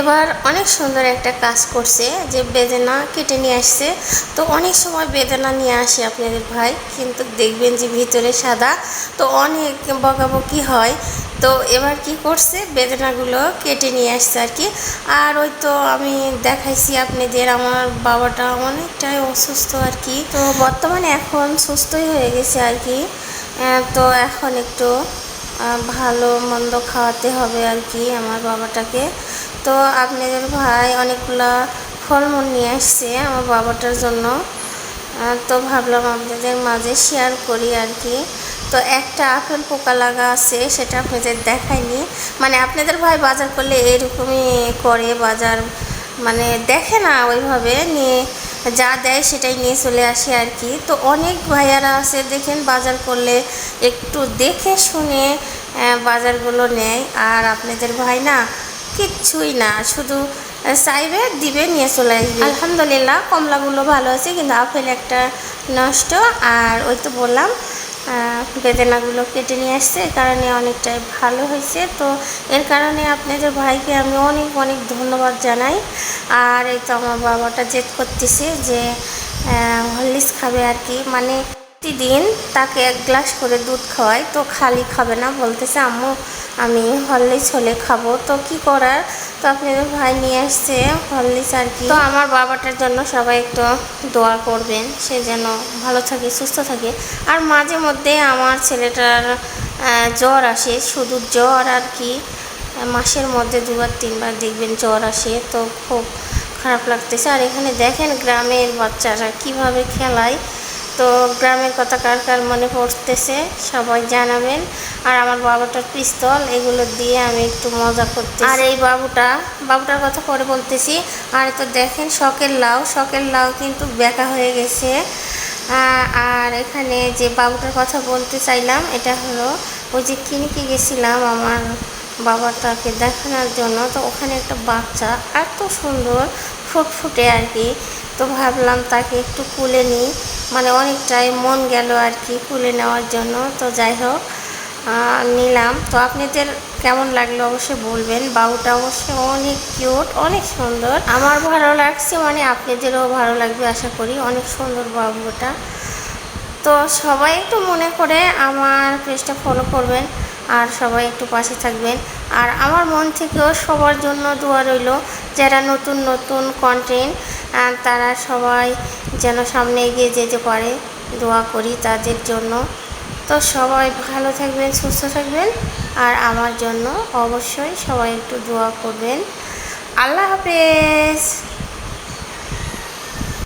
এবার অনেক সুন্দর একটা কাজ করছে যে বেদনা কেটে নিয়ে আসছে। তো অনেক সময় বেদনা নিয়ে আসে আপনাদের ভাই, কিন্তু দেখবেন যে ভিতরে সাদা, তো অনেক বকাবকি হয়। তো এবার কি করছে, বেদনাগুলো কেটে নিয়ে আসছে আর কি। আর ওই তো আমি দেখাইছি আপনাদের, আমার বাবাটা অনেকটাই অসুস্থ আর কি। তো বর্তমানে এখন সুস্থই হয়ে গেছে আর কি। তো এখন একটু ভালো মন্দ খাওয়াতে হবে আর কি আমার বাবাটাকে। তো আপনাদের ভাই অনেকগুলা ফলমূল নিয়ে আসছে আমার বাবাটার জন্য। তো ভাবলাম আপনাদের মাঝে শেয়ার করি আর কি। তো একটা আপেল পোকা লাগা আছে, সেটা আপনাদের দেখায়নি মানে আপনাদের ভাই বাজার করলে এরকমই করে বাজার মানে দেখে না ওইভাবে, নিয়ে যা দেয় সেটাই নিয়ে চলে আসে আর কি। তো অনেক ভাইয়ারা আছে, দেখেন বাজার করলে একটু দেখে শুনে বাজারগুলো নেয়। আর আপনাদের ভাই না কিচ্ছুই না, শুধু চাইবে দিবে, নিয়ে চলে আসবে। আলহামদুলিল্লাহ, কমলাগুলো ভালো আছে, কিন্তু আপেল একটা নষ্ট। আর ওই তো বললাম বেদানাগুলো কেটে নিয়ে আসছে, এই কারণে অনেকটাই ভালো হয়েছে। তো এর কারণে আপনাদের ভাইকে আমি অনেক অনেক ধন্যবাদ জানাই। আর এই তো আমার বাবাটা জেদ করতেছে যে হরলিক্স খাবে আর কি। মানে প্রতিদিন তাকে এক গ্লাস করে দুধ খাওয়াই তো খালি খাবে না, বলতেছে, আম্মু, আমি হরলিক্স হলে খাব। তো কি করার? তো আপনাদের ভাই নিয়ে আসছে হরলিক্স আর কি। তো আমার বাবাটার জন্য সবাই একটু দোয়া করবেন, সে যেন ভালো থাকে, সুস্থ থাকে। আর মাঝে মধ্যে আমার ছেলেটার জ্বর আসে, শুধু জ্বর আর কি। মাসের মধ্যে দুবার, তিনবার দেখবেন জ্বর আসে, তো খুব খারাপ লাগতেছে। আর এখানে দেখেন গ্রামের বাচ্চারা কীভাবে খেলায়। তো গ্রামের কথা কার কার মনে পড়তেছে সবাই জানাবেন। আর আমার বাবুটার পিস্তল, এগুলো দিয়ে আমি একটু মজা করতে আর এই বাবুটা, বাবুটার কথা পরে বলতেছি। আর তো দেখেন, শখের লাউ শখের লাউ কিন্তু বেঁকা হয়ে গেছে। আর এখানে যে বাবুটার কথা বলতে চাইলাম, এটা হলো ওই যে কিনিকে গেছিলাম আমার বাবাটাকে দেখানোর জন্য। তো ওখানে একটা বাচ্চা, এত সুন্দর, ফুটফুটে আর কি। তো ভাবলাম তাকে একটু কুলে নিই। মানে অনেকটাই মন গেল আর কি কুলে নেওয়ার জন্য। তো যাই হোক নিলাম। তো আপনাদের কেমন লাগল অবশ্যই বলবেন। বাবুটা অবশ্যই অনেক কিউট অনেক সুন্দর। আমার ভালো লাগছে মানে আপনাদেরও ভালো লাগবে, আশা করি। অনেক সুন্দর বাবুটা তো সবাই একটু মনে করে আমার পেজটা ফলো করবেন আর সবাই একটু পাশে থাকবেন। আর আমার মন থেকেও সবার জন্য দোয়া রইল, যারা নতুন নতুন কন্টেন্ট তারা সবাই যেন সামনে এগিয়ে যেতে পারে, দোয়া করি তাদের জন্য। তো সবাই ভালো থাকবেন, সুস্থ থাকবেন, আর আমার জন্য অবশ্যই সবাই একটু দোয়া করবেন। আল্লাহ হাফেজ।